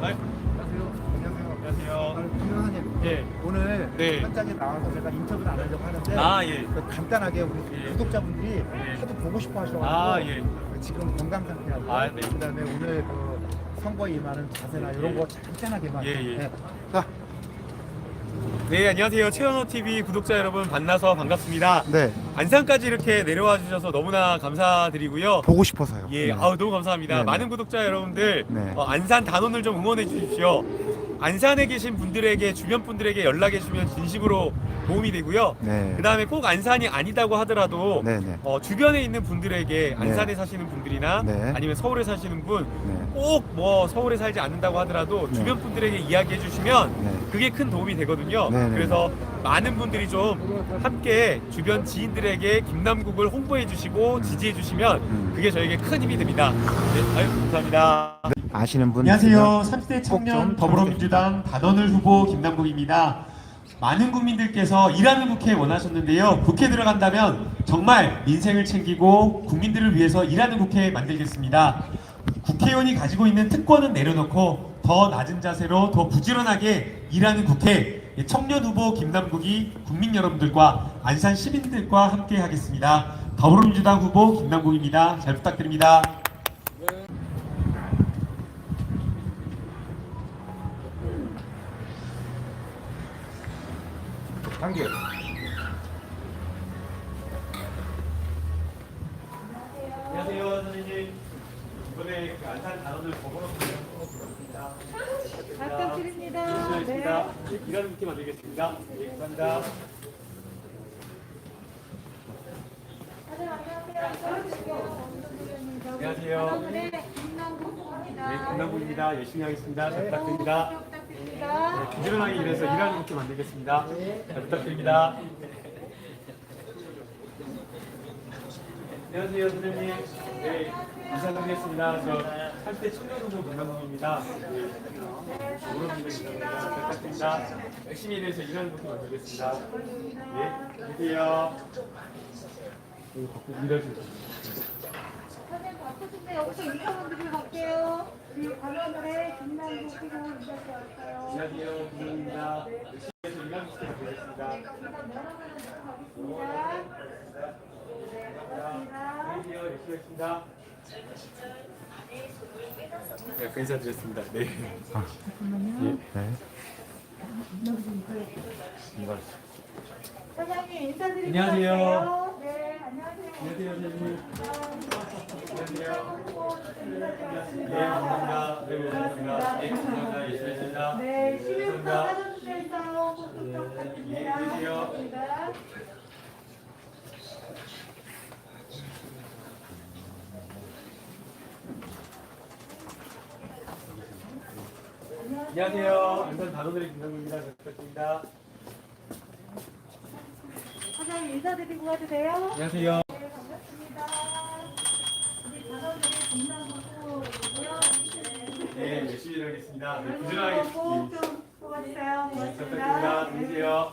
안녕하세요. 안녕하세요. 예. 오늘 네. 현장에 나와서 제가 인터뷰를 안 하려고 하는데 아, 예. 그 간단하게 우리 예. 구독자분들이 예. 하도 보고 싶어 하셔가지고 아, 예. 지금 건강 상태하고 아, 네. 그다음에 오늘 그 선거에 임하는 자세나 이런 예. 거 간단하게만 예, 예. 네. 자, 네, 안녕하세요. 최현호 TV 구독자 여러분 만나서 반갑습니다. 네. 안산까지 이렇게 내려와 주셔서 너무나 감사드리고요. 보고 싶어서요. 예, 네. 아우 너무 감사합니다. 네, 네. 많은 구독자 여러분들 네. 어, 안산 단원을 좀 응원해 주십시오. 안산에 계신 분들에게 주변 분들에게 연락해 주시면 진심으로 도움이 되고요. 네. 그 다음에 꼭 안산이 아니다고 하더라도 네, 네. 어, 주변에 있는 분들에게 안산에 사시는 분들이나 네. 아니면 서울에 사시는 분 네. 꼭뭐 서울에 살지 않는다고 하더라도 네. 주변 분들에게 이야기해 주시면 네. 그게 큰 도움이 되거든요. 네, 네, 그래서 많은 분들이 좀 함께 주변 지인들에게 김남국을 홍보해 주시고 지지해 주시면 음. 그게 저에게 큰 힘이 됩니다. 네, 아유, 감사합니다. 아시는 분 안녕하세요. 있으면 30대 꼭 청년 좀 더불어민주당 단원을 후보 김남국입니다. 많은 국민들께서 일하는 국회 원하셨는데요. 국회 들어간다면 정말 민생을 챙기고 국민들을 위해서 일하는 국회 만들겠습니다. 국회의원이 가지고 있는 특권은 내려놓고 더 낮은 자세로 더 부지런하게 일하는 국회 청년 후보 김남국이 국민 여러분들과 안산 시민들과 함께 하겠습니다. 더불어민주당 후보 김남국입니다. 잘 부탁드립니다. 단계. 안녕하세요, 선생님. 이번에 그 안산 단원을 법으로 보냈습니다. 부탁드립니다. 수고하셨습니다. 일하는 국회 만들겠습니다. 네, 감사합니다. 안녕하세요. 네, 김남국입니다. 네, 김남국입니다. 열심히 하겠습니다. 잘 부탁드립니다. 부탁드립니다. 네, 부지런하게 일해서 일하는 국회 만들겠습니다. 잘 부탁드립니다. 안녕하세요, 선생님. 네, 인사드리겠습니다. 저 30대 청년 후보 김남국입니다. 네, 오른분들입니다. 잘 부탁드립니다. 열심히 일해서 일하는 국회 만들겠습니다. 네, 안녕하세요. 일하시죠. 선생님 바쁘신데 여기서 인사만 갈게요. 그 김남국 후보 인사해 왔어요. 안녕하세요. 열심히 해서 일하는 국회 만들겠습니다. 안녕하세요. 열심히 하겠습니다. 네, 그 인사드렸습니다. 네. 네. 사장님 안녕하세요. 네, 안녕하세요. 안녕하세요, 선생님. 안녕하세요. 네, 감사합니다. 네, 고맙습니다. 네, 감사합니다. 열심히 했습니다. 네, 시민부터 감사합니다. 사전투표에서 꼭 부탁드립니다. 예. 고맙습니다. 안녕하세요. 안산 단원들의 김상국입니다. 잘 부탁드립니다. 사장님 인사드리고 가도 돼요? 안녕하세요. 네, 반갑습니다. 우리 단원들의 김남국이고요. 일하겠습니다. 네, 부지런하게. 뽑아주세요. 고맙습니다. 부탁드립니다. 안녕히 계세요.